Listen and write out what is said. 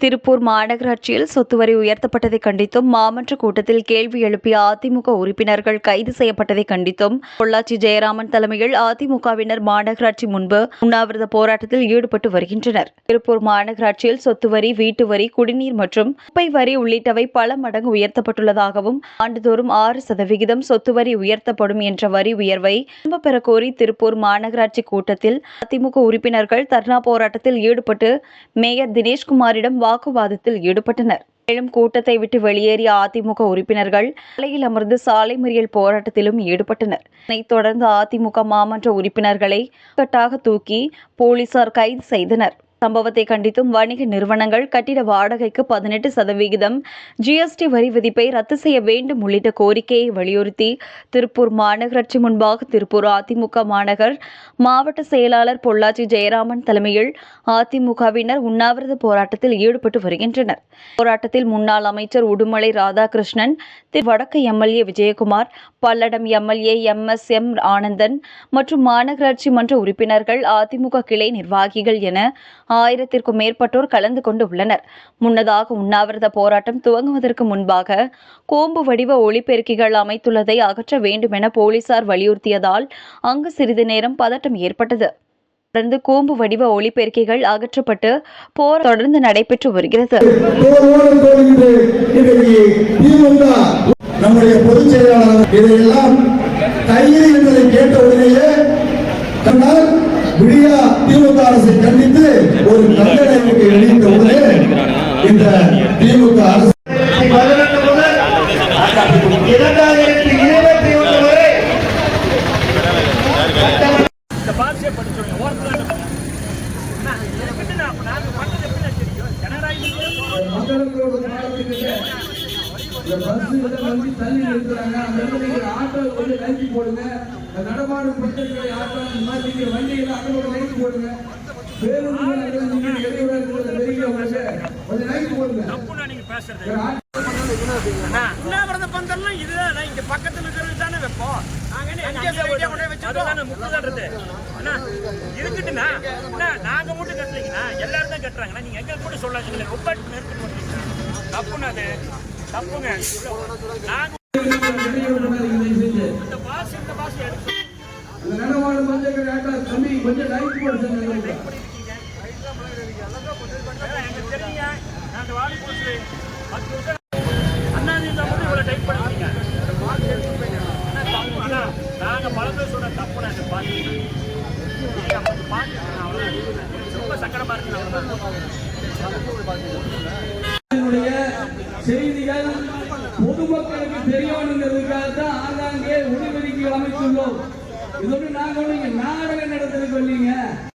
திருப்பூர் மாநகராட்சியில் சொத்து வரி உயர்த்தப்பட்டதை கண்டித்தும் மாமன்ற கூட்டத்தில் கேள்வி எழுப்பிய அதிமுக உறுப்பினர்கள் கைது செய்யப்பட்டதை கண்டித்தும் பொள்ளாச்சி ஜெயராமன் தலைமையில் அதிமுகவினர் மாநகராட்சி முன்பு உண்ணாவிரத போராட்டத்தில் ஈடுபட்டு வருகின்றனர். திருப்பூர் மாநகராட்சியில் சொத்து வரி வீட்டு வரி குடிநீர் மற்றும் குப்பை வரி உள்ளிட்டவை பல மடங்கு உயர்த்தப்பட்டுள்ளதாகவும் ஆண்டுதோறும் ஆறு சதவிகிதம் சொத்து வரி உயர்த்தப்படும் என்ற வரி உயர்வை திரும்பப் பெற கோரி திருப்பூர் மாநகராட்சி கூட்டத்தில் அதிமுக உறுப்பினர்கள் தர்ணா போராட்டத்தில் ஈடுபட்டு மேயர் தினேஷ்குமாரிடம் வாக்குவாதத்தில் ஈடுபட்டனர். மேலும் கூட்டத்தை விட்டு வெளியேறிய அதிமுக உறுப்பினர்கள் சாலையில் அமர்ந்து சாலை மறியல் போராட்டத்திலும் ஈடுபட்டனர். இதனைத் தொடர்ந்து அதிமுக மாமன்ற உறுப்பினர்களை கட்டாக தூக்கி போலீசார் கைது செய்தனர். சம்பவத்தை கண்டித்தும் வணிக நிறுவனங்கள் கட்டிட வாடகைக்கு பதினெட்டு சதவிகிதம் ஜிஎஸ்டி வரி விதிப்பை ரத்து செய்ய வேண்டும் உள்ளிட்ட கோரிக்கையை வலியுறுத்தி திருப்பூர் மாநகராட்சி முன்பாக திருப்பூர் அதிமுக மாநகர் மாவட்ட செயலாளர் பொள்ளாச்சி ஜெயராமன் தலைமையில் அதிமுகவினர் உண்ணாவிரத போராட்டத்தில் ஈடுபட்டு வருகின்றனர். போராட்டத்தில் முன்னாள் அமைச்சர் உடுமலை ராதாகிருஷ்ணன் திரு வடக்கு MLA Vijayakumar Palladam MLA M S M Ananthan மற்றும் மாநகராட்சி மன்ற உறுப்பினர்கள் அதிமுக கிளை நிர்வாகிகள் என ஆயிரத்திற்கும் மேற்பட்டோர் கலந்து கொண்டு உள்ளனர் முன்னதாக உண்ணாவிரத போராட்டம் துவங்குவதற்கு முன்பாக கோம்பு வடிவ ஒளிப்பெருக்கிகள் அமைத்துள்ளதை அகற்ற வேண்டும் என போலீசார் வலியுறுத்தியதால் அங்கு சிறிது நேரம் பதட்டம் ஏற்பட்டது. தொடர்ந்து கூம்பு வடிவ ஒளிபெருக்கிகள் அகற்றப்பட்டு போர் தொடர்ந்து நடைபெற்று வருகிறது. நம்முடைய பொதுச் செயலாளர் இதையெல்லாம் கையில் என்பதை கேட்ட உடனேயே விடியா திமுக அரசை கண்டித்து ஒரு கண்டனைக்கு வெளியிட்ட உடனே இந்த திமுக அரசு பதினெட்டு முதல் இரண்டாயிரத்தி இருபத்தி ஒன்று வரை ஜனநாயகம் மக்களோட காலத்துக்கு இந்த பஸ் இதை வந்து தள்ளி நிறுத்துறாங்க அந்த இடத்துல நீங்க ஆட்டோ வந்து லைட் போடுங்க நடமாடும் பக்கத்துல ஆட்டோ இந்த மாதிரி நீங்க வண்டியில அதோட லைட் போடுங்க பேருந்துகள் அதெல்லாம் நீங்க இடையூறா இருக்கிறத வெளியில உங்களுக்கு கொஞ்சம் லைட் போடுங்க நீங்கள் பந்தல்லாம் இதுதான் நான் இங்க பக்கத்துல இருக்கிறது தானே வைப்போம் அதுதானே முக்குதான்றது. அண்ணா, இருக்கட்டுண்ணா. அண்ணா, நாங்க மட்டும் கட்டலைங்கண்ணா. எல்லாரும் தான் கட்டுறாங்கண்ணா. நீங்க எங்களுக்கு மட்டும் சொல்லாதீங்களே. ரொம்ப நெருக்கடி பண்றீங்க. தப்புண்ணா அது. தப்புங்க. செஞ்சு. இந்த பாஸ் இந்த பாஸ் எடுத்து இந்த நடமாடும் பந்தங்கள் ஆட்டோ தம்பி கொஞ்சம் லைட் போடுங்க எங்களுக்கு தெரியுங்க நாங்க வாடி போச்சு பத்து வருஷம் அண்ணா நீங்க மட்டும் இவ்வளவு டைப் பண்ணிருக்கீங்க அண்ணா, தப்புண்ணா. நாங்க பல பேர் சொன்ன தப்பு நான் பாத்தீங்க ரொம்ப சங்கடமா இருக்கு இதனுடைய செய்திகள் பொதுமக்களுக்கு தெரியணுங்கிறதுக்காக தான் ஆங்காங்கே ஒளிபெருக்கிகள் அமைத்துள்ளோம். இதோடு நாங்கள் நாடகம் நடத்திருக்கோம் இல்லைங்க